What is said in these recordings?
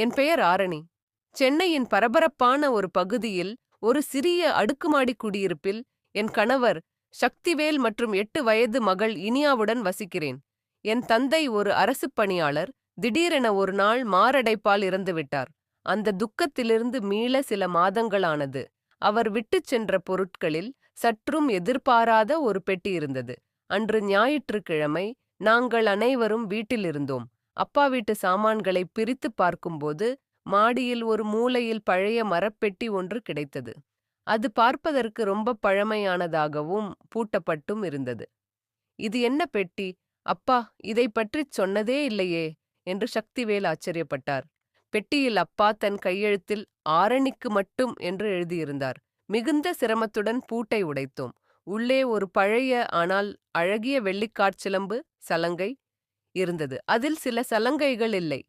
என் பெயர் ஆரணி. சென்னையின் பரபரப்பான ஒரு பகுதியில் ஒரு சிறிய அடுக்குமாடி குடியிருப்பில் என் கணவர் சக்திவேல் மற்றும் எட்டு வயது மகள் இனியாவுடன் வசிக்கிறேன். என் தந்தை ஒரு அரசுப் பணியாளர் திடீரென ஒரு நாள் மாரடைப்பால் இறந்துவிட்டார் அந்த துக்கத்திலிருந்து மீள சில மாதங்களானது. அவர் விட்டுச் சென்ற பொருட்களில் சற்றும் எதிர்பாராத ஒரு பெட்டி இருந்தது. அன்று ஞாயிற்றுக்கிழமை நாங்கள் அனைவரும் வீட்டில் இருந்தோம். அப்பா வீட்டு சாமான்களை பிரித்து பார்க்கும்போது மாடியில் ஒரு மூலையில் பழைய மரப்பெட்டி ஒன்று கிடைத்தது. அது பார்ப்பதற்கு ரொம்ப பழமையானதாகவும் பூட்டப்பட்டும் இருந்தது. இது என்ன பெட்டி? அப்பா இதை பற்றிச் சொன்னதே இல்லையே! என்று சக்திவேல் ஆச்சரியப்பட்டார். பெட்டியில் அப்பா தன் கையெழுத்தில் ஆரணிக்கு மட்டும் என்று எழுதியிருந்தார். மிகுந்த சிரமத்துடன் பூட்டை உடைத்தோம். உள்ளே ஒரு பழைய ஆனால் அழகிய வெள்ளிக்காற்சிலம்பு சலங்கை இருந்தது. அதில் சில சலங்கைகள் இல்லை.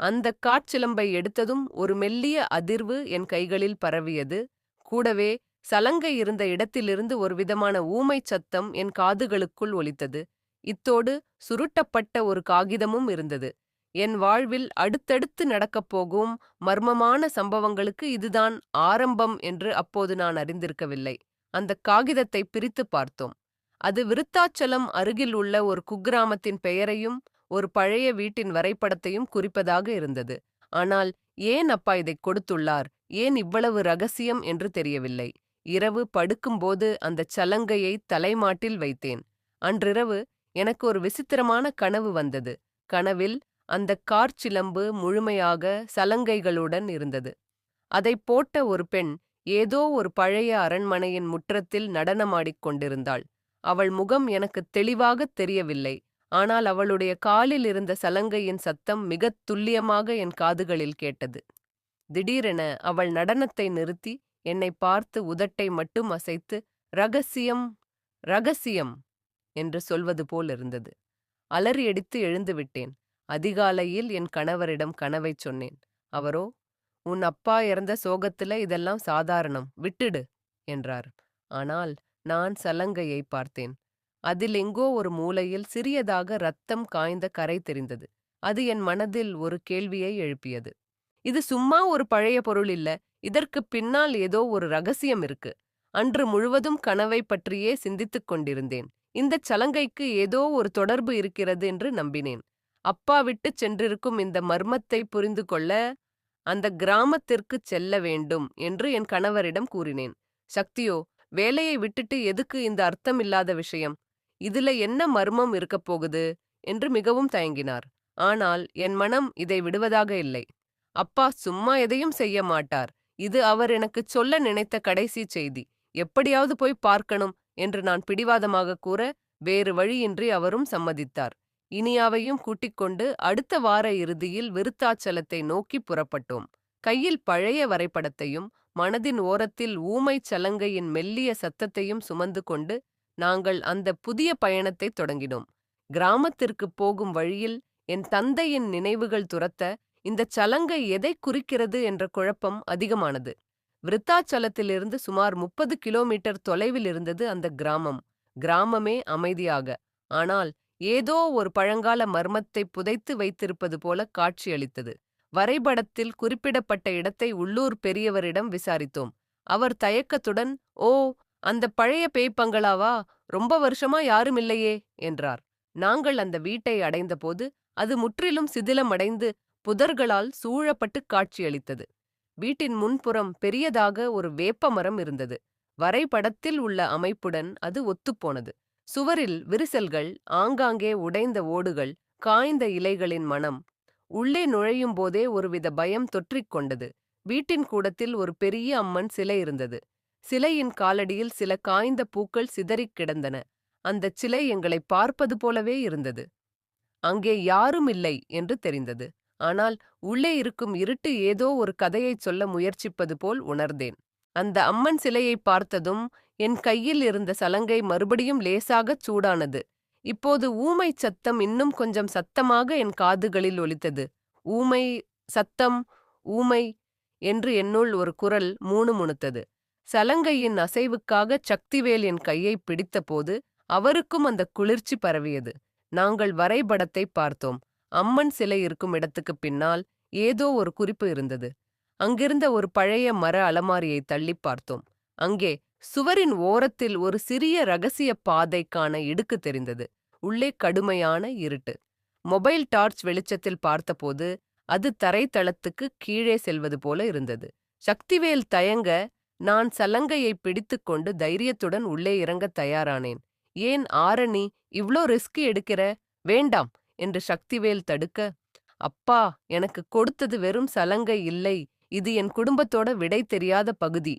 அந்த காற்சிலம்பை எடுத்ததும் ஒரு மெல்லிய அதிர்வு என் கைகளில் பரவியது. கூடவே சலங்கை இருந்த இடத்திலிருந்து ஒரு விதமான ஊமைச் சத்தம் என் காதுகளுக்குள் ஒலித்தது. இத்தோடு சுருட்டப்பட்ட ஒரு காகிதமும் இருந்தது. என் வாழ்வில் அடுத்தடுத்து நடக்கப் போகும் மர்மமான சம்பவங்களுக்கு இதுதான் ஆரம்பம் என்று அப்போது நான் அறிந்திருக்கவில்லை. அந்த காகிதத்தை பிரித்து பார்த்தோம். அது விருத்தாச்சலம் அருகில் உள்ள ஒரு குக்கிராமத்தின் பெயரையும் ஒரு பழைய வீட்டின் வரைபடத்தையும் குறிப்பதாக இருந்தது. ஆனால் ஏன் அப்பா இதை கொடுத்துள்ளார்? ஏன் இவ்வளவு ரகசியம்? என்று தெரியவில்லை. இரவு படுக்கும்போது அந்தச் சலங்கையை தலைமாட்டில் வைத்தேன். அன்றிரவு எனக்கு ஒரு விசித்திரமான கனவு வந்தது. கனவில் அந்த கார்ச்சிலம்பு முழுமையாக சலங்கைகளுடன் இருந்தது. அதை போட்ட ஒரு பெண் ஏதோ ஒரு பழைய அரண்மனையின் முற்றத்தில் நடனமாடிக் கொண்டிருந்தாள். அவள் முகம் எனக்கு தெளிவாகத் தெரியவில்லை. ஆனால் அவளுடைய காலில் இருந்த சலங்கையின் சத்தம் மிகத் துல்லியமாக என் காதுகளில் கேட்டது. திடீரென அவள் நடனத்தை நிறுத்தி என்னை பார்த்து உதட்டை மட்டும் அசைத்து ரகசியம் ரகசியம் என்று சொல்வது போல் இருந்தது. அலறியடித்து எழுந்து விட்டேன். அதிகாலையில் என் கணவரிடம் கனவைச் சொன்னேன். அவரோ உன் அப்பா இறந்த சோகத்துல இதெல்லாம் சாதாரணம். விட்டுடு என்றார். ஆனால் நான் சலங்கையை பார்த்தேன். அதில் எங்கோ ஒரு மூலையில் சிறியதாக ரத்தம் காய்ந்த கரை தெரிந்தது. அது என் மனதில் ஒரு கேள்வியை எழுப்பியது. இது சும்மா ஒரு பழைய பொருள் இல்ல இதற்கு பின்னால் ஏதோ ஒரு ரகசியம் இருக்கு. அன்று முழுவதும் கனவை பற்றியே சிந்தித்துக் கொண்டிருந்தேன். இந்தச் சலங்கைக்கு ஏதோ ஒரு தொடர்பு இருக்கிறது என்று நம்பினேன். அப்பா விட்டுச் சென்றிருக்கும் இந்த மர்மத்தை புரிந்து கொள்ள அந்த கிராமத்திற்குச் செல்ல வேண்டும் என்று என் கணவரிடம் கூறினேன். சக்தியோ வேலையை விட்டுட்டு எதுக்கு இந்த அர்த்தமில்லாத விஷயம்? இதுல என்ன மர்மம் இருக்கப் போகுது? என்று மிகவும் தயங்கினார். ஆனால் என் மனம் இதை விடுவதாக இல்லை. அப்பா சும்மா எதையும் செய்ய மாட்டார். இது அவர் எனக்குச் சொல்ல நினைத்த கடைசி செய்தி. எப்படியாவது போய் பார்க்கணும் என்று நான் பிடிவாதமாக கூற வேறு வழியின்றி அவரும் சம்மதித்தார். இனியாவையும் கூட்டிக் கொண்டு அடுத்த வார இறுதியில் விருத்தாச்சலத்தை நோக்கி புறப்பட்டோம். கையில் பழைய வரைபடத்தையும் மனதின் ஓரத்தில் ஊமைச் சலங்கையின் மெல்லிய சத்தத்தையும் சுமந்து கொண்டு நாங்கள் அந்த புதிய பயணத்தை தொடங்கினோம். கிராமத்திற்குப் போகும் வழியில் என் தந்தையின் நினைவுகள் துரத்த இந்தச் சலங்கை எதை குறிக்கிறது என்ற குழப்பம் அதிகமானது. விருத்தாச்சலத்திலிருந்து சுமார் முப்பது கிலோமீட்டர் தொலைவில் இருந்தது அந்த கிராமம். கிராமமே அமைதியாக. ஆனால் ஏதோ ஒரு பழங்கால மர்மத்தை புதைத்து வைத்திருப்பது போல காட்சியளித்தது. வரைபடத்தில் குறிப்பிடப்பட்ட இடத்தை உள்ளூர் பெரியவரிடம் விசாரித்தோம். அவர் தயக்கத்துடன் ஓ அந்த பழைய பேய்ப்பங்களாவா? ரொம்ப வருஷமா யாரும் இல்லையே என்றார். நாங்கள் அந்த வீட்டை அடைந்தபோது அது முற்றிலும் சிதிலமடைந்து புதர்களால் சூழப்பட்டு காட்சியளித்தது. வீட்டின் முன்புறம் பெரியதாக ஒரு வேப்பமரம் இருந்தது. வரைபடத்தில் உள்ள அமைப்புடன் அது ஒத்துப்போனது. சுவரில் விரிசல்கள் ஆங்காங்கே உடைந்த ஓடுகள் காய்ந்த இலைகளின் மனம் உள்ளே நுழையும் போதே ஒருவித பயம் தொற்றிக் கொண்டது. வீட்டின் கூடத்தில் ஒரு பெரிய அம்மன் சிலை இருந்தது. சிலையின் காலடியில் சில காய்ந்த பூக்கள் சிதறிக் கிடந்தன. அந்தச் சிலை எங்களை பார்ப்பது போலவே இருந்தது. அங்கே யாரும் இல்லை என்று தெரிந்தது. ஆனால் உள்ளே இருக்கும் இருட்டு ஏதோ ஒரு கதையைச் சொல்ல முயற்சிப்பது போல் உணர்ந்தேன். அந்த அம்மன் சிலையை பார்த்ததும் என் கையில் இருந்த சலங்கை மறுபடியும் லேசாகச் சூடானது. இப்போது ஊமை சத்தம் இன்னும் கொஞ்சம் சத்தமாக என் காதுகளில் ஒலித்தது. ஊமை சத்தம் ஊமை என்று என்னுள் ஒரு குரல் மூணு முணுத்தது சலங்கையின் அசைவுக்காக சக்திவேல் என் கையை பிடித்தபோது அவருக்கும் அந்த குளிர்ச்சி பரவியது. நாங்கள் வரைபடத்தை பார்த்தோம். அம்மன் சிலை இருக்கும் இடத்துக்குப் பின்னால் ஏதோ ஒரு குறிப்பு இருந்தது. அங்கிருந்த ஒரு பழைய மர அலமாரியை தள்ளிப் பார்த்தோம். அங்கே சுவரின் ஓரத்தில் ஒரு சிறிய ரகசிய பாதைக்கான இடுக்கு தெரிந்தது. உள்ளே கடுமையான இருட்டு. மொபைல் டார்ச் வெளிச்சத்தில் பார்த்தபோது அது தரைத்தளத்துக்கு கீழே செல்வது போல இருந்தது. சக்திவேல் தயங்க நான் சலங்கையை பிடித்துக்கொண்டு தைரியத்துடன் உள்ளே இறங்கத் தயாரானேன். ஏன் ஆரணி இவ்ளோ ரிஸ்க் எடுக்கிற? வேண்டாம்! என்று சக்திவேல் தடுக்க அப்பா எனக்கு கொடுத்தது வெறும் சலங்கை இல்லை. இது என் குடும்பத்தோட விடை தெரியாத பகுதி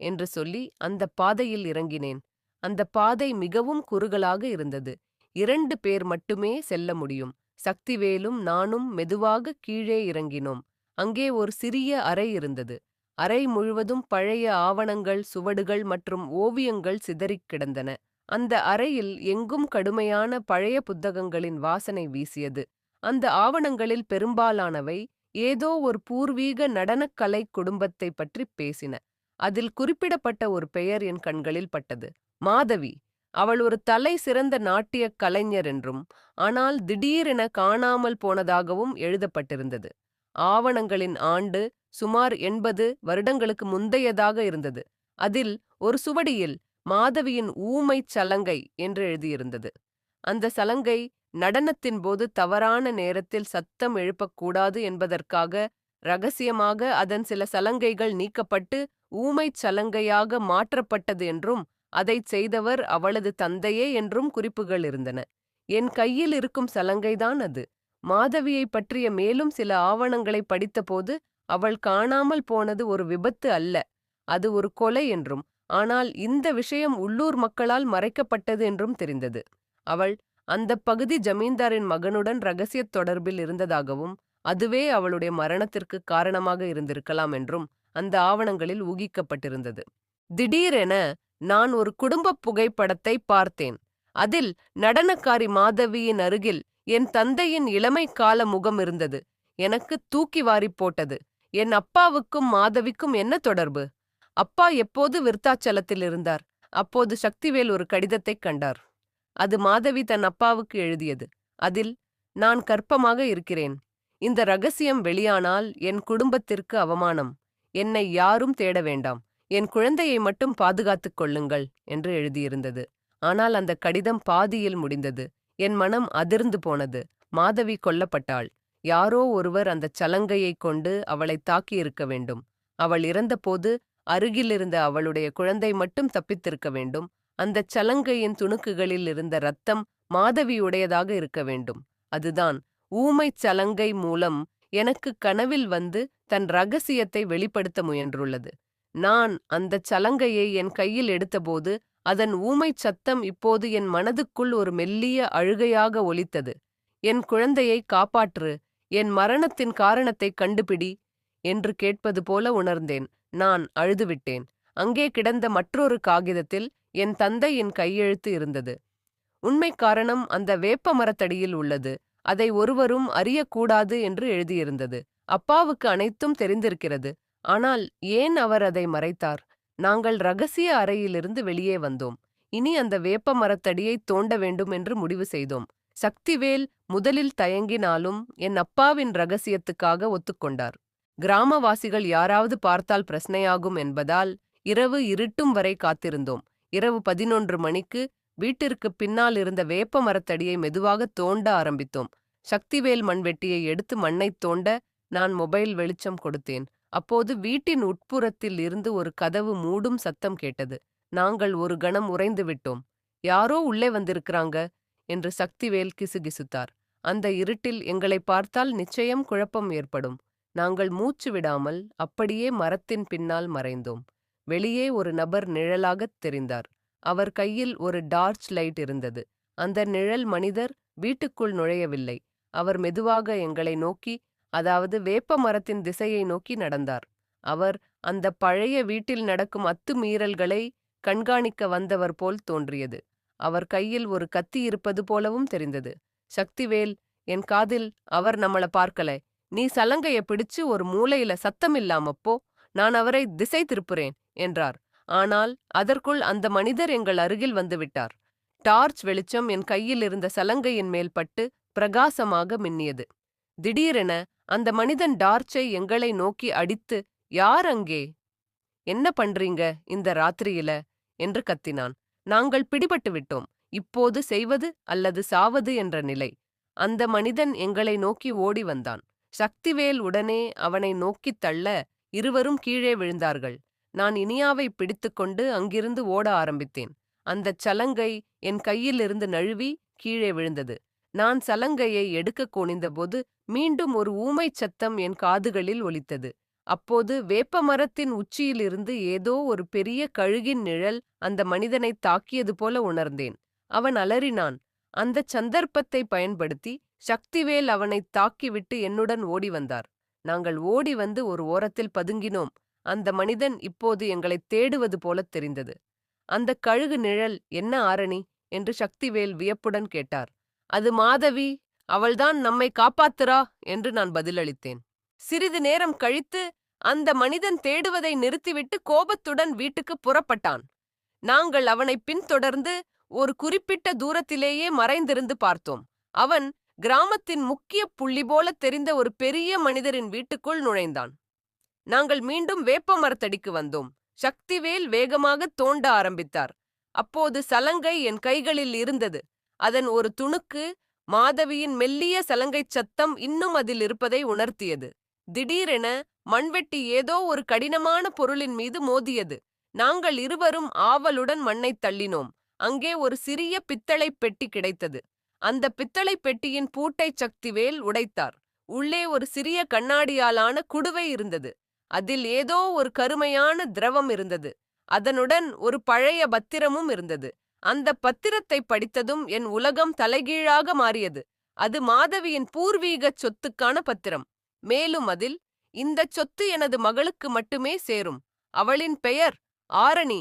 என்று சொல்லி அந்த பாதையில் இறங்கினேன். அந்த பாதை மிகவும் குறுகலாக இருந்தது. இரண்டு பேர் மட்டுமே செல்ல முடியும். சக்திவேலும் நானும் மெதுவாக கீழே இறங்கினோம். அங்கே ஒரு சிறிய அறை இருந்தது. அறை முழுவதும் பழைய ஆவணங்கள் சுவடுகள் மற்றும் ஓவியங்கள் சிதறிக் கிடந்தன. அந்த அறையில் எங்கும் கடுமையான பழைய புத்தகங்களின் வாசனை வீசியது. அந்த ஆவணங்களில் பெரும்பாலானவை ஏதோ ஒரு பூர்வீக நடனக்கலை குடும்பத்தை பற்றி பேசின. அதில் குறிப்பிடப்பட்ட ஒரு பெயர் என் கண்களில் பட்டது. மாதவி. அவள் ஒரு தலை சிறந்த நாட்டியக் கலைஞர் என்றும் ஆனால் திடீரென காணாமல் போனதாகவும் எழுதப்பட்டிருந்தது. ஆவணங்களின் ஆண்டு சுமார் எண்பது வருடங்களுக்கு முந்தையதாக இருந்தது. அதில் ஒரு சுவடியில் மாதவியின் ஊமைச் சலங்கை என்று எழுதியிருந்தது. அந்த சலங்கை நடனத்தின் போது தவறான நேரத்தில் சத்தம் எழுப்பக்கூடாது என்பதற்காக ரகசியமாக அதன் சில சலங்கைகள் நீக்கப்பட்டு ஊமைச் சலங்கையாக மாற்றப்பட்டது என்றும் அதைச் செய்தவர் அவளது தந்தையே என்றும் குறிப்புகள் இருந்தன. என் கையில் இருக்கும் சலங்கைதான் அது. மாதவியைப் பற்றிய மேலும் சில ஆவணங்களை படித்தபோது அவள் காணாமல் போனது ஒரு விபத்து அல்ல அது ஒரு கொலை என்றும் ஆனால் இந்த விஷயம் உள்ளூர் மக்களால் மறைக்கப்பட்டது என்றும் தெரிந்தது. அவள் அந்த பகுதி ஜமீன்தாரின் மகனுடன் ரகசியத் தொடர்பில் இருந்ததாகவும் அதுவே அவளுடைய மரணத்திற்கு காரணமாக இருந்திருக்கலாம் என்றும் அந்த ஆவணங்களில் ஊகிக்கப்பட்டிருந்தது. திடீரென நான் ஒரு குடும்பப் புகைப்படத்தை பார்த்தேன். அதில் நடனக்காரி மாதவியின் அருகில் என் தந்தையின் இளமை கால முகம் இருந்தது. எனக்கு தூக்கி வாரிப் போட்டது. என் அப்பாவுக்கும் மாதவிக்கும் என்ன தொடர்பு? அப்பா எப்போது விருத்தாச்சலத்தில் இருந்தார்? அப்போது சக்திவேல் ஒரு கடிதத்தைக் கண்டார். அது மாதவி தன் அப்பாவுக்கு எழுதியது. அதில் நான் கற்பமாக இருக்கிறேன். இந்த ரகசியம் வெளியானால் என் குடும்பத்திற்கு அவமானம். என்னை யாரும் தேட வேண்டாம். என் குழந்தையை மட்டும் பாதுகாத்துக் கொள்ளுங்கள் என்று எழுதியிருந்தது. ஆனால் அந்த கடிதம் பாதியில் முடிந்தது. என் மனம் அதிர்ந்து போனது. மாதவி கொல்லப்பட்டாள். யாரோ ஒருவர் அந்தச் சலங்கையைக் கொண்டு அவளை தாக்கியிருக்க வேண்டும். அவள் இறந்தபோது அருகிலிருந்த அவளுடைய குழந்தை மட்டும் தப்பித்திருக்க வேண்டும். அந்தச் சலங்கையின் துணுக்குகளில் இருந்த ரத்தம் மாதவியுடையதாக இருக்க வேண்டும். அதுதான் ஊமைச் சலங்கை மூலம் எனக்கு கனவில் வந்து தன் ரகசியத்தை வெளிப்படுத்த முயன்றுள்ளது. நான் அந்தச் சலங்கையை என் கையில் எடுத்தபோது அதன் ஊமைச் சத்தம் இப்போது என் மனதுக்குள் ஒரு மெல்லிய அழுகையாக ஒலித்தது. என் குழந்தையை காப்பாற்று என் மரணத்தின் காரணத்தைக் கண்டுபிடி என்று கேட்பது போல உணர்ந்தேன். நான் அழுதுவிட்டேன். அங்கே கிடந்த மற்றொரு காகிதத்தில் என் தந்தையின் கையெழுத்து இருந்தது. உண்மை காரணம் அந்த வேப்ப மரத்தடியில் உள்ளது. அதை ஒருவரும் அறியக்கூடாது என்று எழுதியிருந்தது. அப்பாவுக்கு அனைத்தும் தெரிந்திருக்கிறது. ஆனால் ஏன் அவர் அதை மறைத்தார்? நாங்கள் ரகசிய அறையிலிருந்து வெளியே வந்தோம். இனி அந்த வேப்ப மரத்தடியை தோண்ட வேண்டும் என்று முடிவு செய்தோம். சக்திவேல் முதலில் தயங்கினாலும் என் அப்பாவின் ரகசியத்துக்காக ஒத்துக்கொண்டார். கிராமவாசிகள் யாராவது பார்த்தால் பிரச்சனையாகும் என்பதால் இரவு இருட்டும் வரை காத்திருந்தோம். இரவு பதினொன்று மணிக்கு வீட்டிற்கு பின்னால் இருந்த வேப்ப மரத்தடியை மெதுவாக தோண்ட ஆரம்பித்தோம். சக்திவேல் மண்வெட்டியை எடுத்து மண்ணைத் தோண்ட நான் மொபைல் வெளிச்சம் கொடுத்தேன். அப்போது வீட்டின் உட்புறத்தில் இருந்து ஒரு கதவு மூடும் சத்தம் கேட்டது. நாங்கள் ஒரு கணம் உறைந்து விட்டோம். யாரோ உள்ளே வந்திருக்கிறாங்க. என்று சக்திவேல் கிசுகிசுத்தார். அந்த இருட்டில் எங்களை பார்த்தால் நிச்சயம் குழப்பம் ஏற்படும். நாங்கள் மூச்சு விடாமல் அப்படியே மரத்தின் பின்னால் மறைந்தோம். வெளியே ஒரு நபர் நிழலாகத் தெரிந்தார். அவர் கையில் ஒரு டார்ச் லைட் இருந்தது. அந்த நிழல் மனிதர் வீட்டுக்குள் நுழையவில்லை. அவர் மெதுவாக எங்களை நோக்கி அதாவது வேப்ப மரத்தின் திசையை நோக்கி நடந்தார். அவர் அந்த பழைய வீட்டில் நடக்கும் அத்துமீறல்களை கண்காணிக்க வந்தவர் போல் தோன்றியது. அவர் கையில் ஒரு கத்தி இருப்பது போலவும் தெரிந்தது. சக்திவேல் என் காதில் அவர் நம்மள பார்க்கல. நீ சலங்கைய பிடிச்சு ஒரு மூலையில சத்தமில்லாமப்போ நான் அவரை திசை திருப்புறேன் என்றார். ஆனால் அதற்குள் அந்த மனிதர் எங்கள் அருகில் வந்துவிட்டார் டார்ச் வெளிச்சம் என் கையில் இருந்த சலங்கையின் மேல் பட்டு பிரகாசமாக மின்னியது. திடீரென அந்த மனிதன் டார்ச்சை எங்களை நோக்கி அடித்து யார் அங்கே? என்ன பண்றீங்க இந்த ராத்திரியில? என்று கத்தினான். நாங்கள் பிடிபட்டு விட்டோம். இப்போது செய்வது அல்லது சாவது என்ற நிலை. அந்த மனிதன் எங்களை நோக்கி ஓடி வந்தான். சக்திவேல் உடனே அவனை நோக்கித் தள்ள இருவரும் கீழே விழுந்தார்கள். நான் இனியாவை பிடித்துக்கொண்டு அங்கிருந்து ஓட ஆரம்பித்தேன். அந்தச் சலங்கை என் கையிலிருந்து நழுவி கீழே விழுந்தது. நான் சலங்கையை எடுக்கக் குனிந்தபோது மீண்டும் ஒரு ஊமைச் சத்தம் என் காதுகளில் ஒலித்தது. அப்போது வேப்பமரத்தின் உச்சியிலிருந்து ஏதோ ஒரு பெரிய கழுகின் நிழல் அந்த மனிதனைத் தாக்கியது போல உணர்ந்தேன். அவன் அலறினான். அந்தச் சந்தர்ப்பத்தை பயன்படுத்தி சக்திவேல் அவனைத் தாக்கிவிட்டு என்னுடன் ஓடி வந்தார். நாங்கள் ஓடி வந்து ஒரு ஓரத்தில் பதுங்கினோம். அந்த மனிதன் இப்போது எங்களைத் தேடுவது போலத் தெரிந்தது. அந்த கழுகு நிழல் என்ன ஆரணி என்று சக்திவேல் வியப்புடன் கேட்டார். அது மாதவி அவள்தான் நம்மை காப்பாத்துறா என்று நான் பதிலளித்தேன். சிறிது நேரம் கழித்து அந்த மனிதன் தேடுவதை நிறுத்திவிட்டு கோபத்துடன் வீட்டுக்கு புறப்பட்டான். நாங்கள் அவனை பின்தொடர்ந்து ஒரு குறிப்பிட்ட தூரத்திலேயே மறைந்திருந்து பார்த்தோம். அவன் கிராமத்தின் முக்கிய புள்ளி போல தெரிந்த ஒரு பெரிய மனிதரின் வீட்டுக்குள் நுழைந்தான். நாங்கள் மீண்டும் வேப்ப மரத்தடிக்கு வந்தோம். சக்திவேல் வேகமாக தோண்ட ஆரம்பித்தார். அப்போது சலங்கை என் கைகளில் இருந்தது. அதன் ஒரு துணுக்கு மாதவியின் மெல்லிய சலங்கைச் சத்தம் இன்னும் அதில் இருப்பதை உணர்த்தியது. திடீரென மண்வெட்டி ஏதோ ஒரு கடினமான பொருளின் மீது மோதியது. நாங்கள் இருவரும் ஆவலுடன் மண்ணைத் தள்ளினோம். அங்கே ஒரு சிறிய பித்தளைப் பெட்டி கிடைத்தது. அந்த பித்தளைப் பெட்டியின் பூட்டைச் சக்திவேல் உடைத்தார். உள்ளே ஒரு சிறிய கண்ணாடியாலான குடுவை இருந்தது. அதில் ஏதோ ஒரு கருமையான திரவம் இருந்தது. அதனுடன் ஒரு பழைய பத்திரமும் இருந்தது. அந்த பத்திரத்தை படித்ததும் என் உலகம் தலைகீழாக மாறியது. அது மாதவியின் பூர்வீக சொத்துக்கான பத்திரம். மேலும் அதில் இந்த சொத்து எனது மகளுக்கு மட்டுமே சேரும். அவளின் பெயர் ஆரணி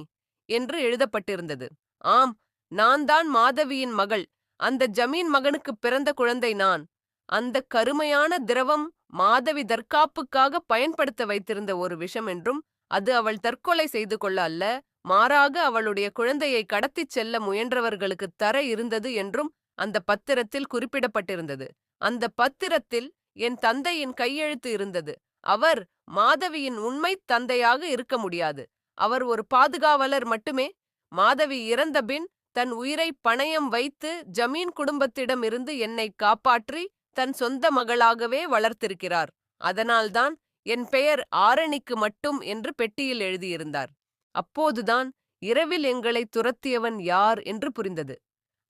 என்று எழுதப்பட்டிருந்தது. ஆம் நான் தான் மாதவியின் மகள். அந்த ஜமீன் மகனுக்கு பிறந்த குழந்தை நான். அந்த கருமையான திரவம் மாதவி தற்காப்புக்காக பயன்படுத்த வைத்திருந்த ஒரு விஷம் என்றும் அது அவள் தற்கொலை செய்து கொள்ள அல்ல மாறாக அவளுடைய குழந்தையை கடத்திச் செல்ல முயன்றவர்களுக்கு தர இருந்தது என்றும் அந்த பத்திரத்தில் குறிப்பிடப்பட்டிருந்தது. அந்த பத்திரத்தில் என் தந்தையின் கையெழுத்து இருந்தது. அவர் மாதவியின் உண்மை தந்தையாக இருக்க முடியாது. அவர் ஒரு பாதுகாவலர் மட்டுமே. மாதவி இறந்தபின் தன் உயிரை பணயம் வைத்து ஜமீன் குடும்பத்திடம் இருந்து என்னை காப்பாற்றி தன் சொந்த மகளாகவே வளர்த்திருக்கிறார். அதனால்தான் என் பெயர் ஆரணிக்கு மட்டும் என்று பெட்டியில் எழுதியிருந்தார். அப்போதுதான் இரவில் எங்களை துரத்தியவன் யார் என்று புரிந்தது.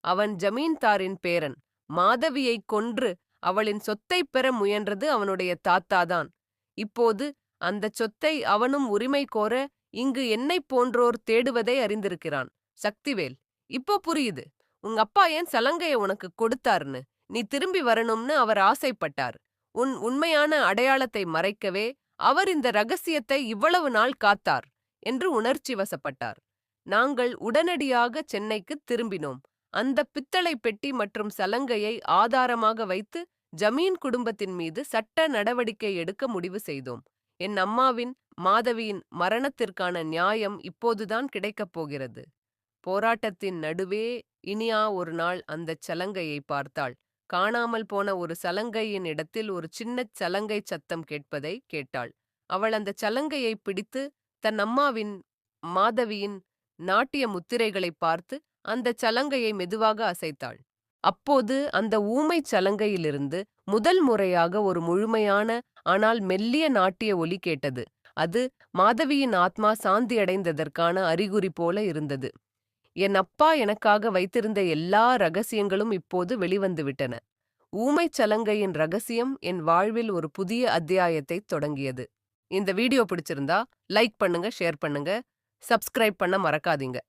அவன் ஜமீன்தாரின் பேரன். மாதவியைக் கொன்று அவளின் சொத்தைப் பெற முயன்றது அவனுடைய தாத்தாதான் இப்போது அந்தச் சொத்தை அவனும் உரிமை கோர இங்கு என்னைப் போன்றோர் தேடுவதை அறிந்திருக்கிறான். சக்திவேல் இப்போ புரியுது. உங்க அப்பா ஏன் சலங்கைய உனக்கு கொடுத்தாருன்னு? நீ திரும்பி வரணும்னு அவர் ஆசைப்பட்டார். உன் உண்மையான அடையாளத்தை மறைக்கவே அவர் இந்த ரகசியத்தை இவ்வளவு நாள் காத்தார் என்று உணர்ச்சி வசப்பட்டார். நாங்கள் உடனடியாக சென்னைக்கு திரும்பினோம். அந்த பித்தளை பெட்டி மற்றும் சலங்கையை ஆதாரமாக வைத்து ஜமீன் குடும்பத்தின் மீது சட்ட நடவடிக்கை எடுக்க முடிவு செய்தோம். என் அம்மாவின் மாதவியின் மரணத்திற்கான நியாயம் இப்போதுதான் கிடைக்கப் போகிறது. போராட்டத்தின் நடுவே இனியா ஒரு நாள் அந்தச் சலங்கையை பார்த்தாள். காணாமல் போன ஒரு சலங்கையின் இடத்தில் ஒரு சின்னச் சலங்கை சத்தம் கேட்பதை கேட்டாள். அவள் அந்தச் சலங்கையை பிடித்து தன் அம்மாவின் மாதவியின் நாட்டிய முத்திரைகளைப் பார்த்து அந்தச் சலங்கையை மெதுவாக அசைத்தாள். அப்போது அந்த ஊமைச் சலங்கையிலிருந்து முதல் முறையாக ஒரு முழுமையான ஆனால் மெல்லிய நாட்டிய ஒலி கேட்டது. அது மாதவியின் ஆத்மா சாந்தியடைந்ததற்கான அறிகுறி போல இருந்தது. என் அப்பா எனக்காக வைத்திருந்த எல்லா ரகசியங்களும் இப்போது வெளிவந்துவிட்டன. ஊமைச் சலங்கையின் ரகசியம் என் வாழ்வில் ஒரு புதிய அத்தியாயத்தை தொடங்கியது. இந்த வீடியோ பிடிச்சிருந்தா லைக் பண்ணுங்க ஷேர் பண்ணுங்க சப்ஸ்கிரைப் பண்ண மறக்காதீங்க.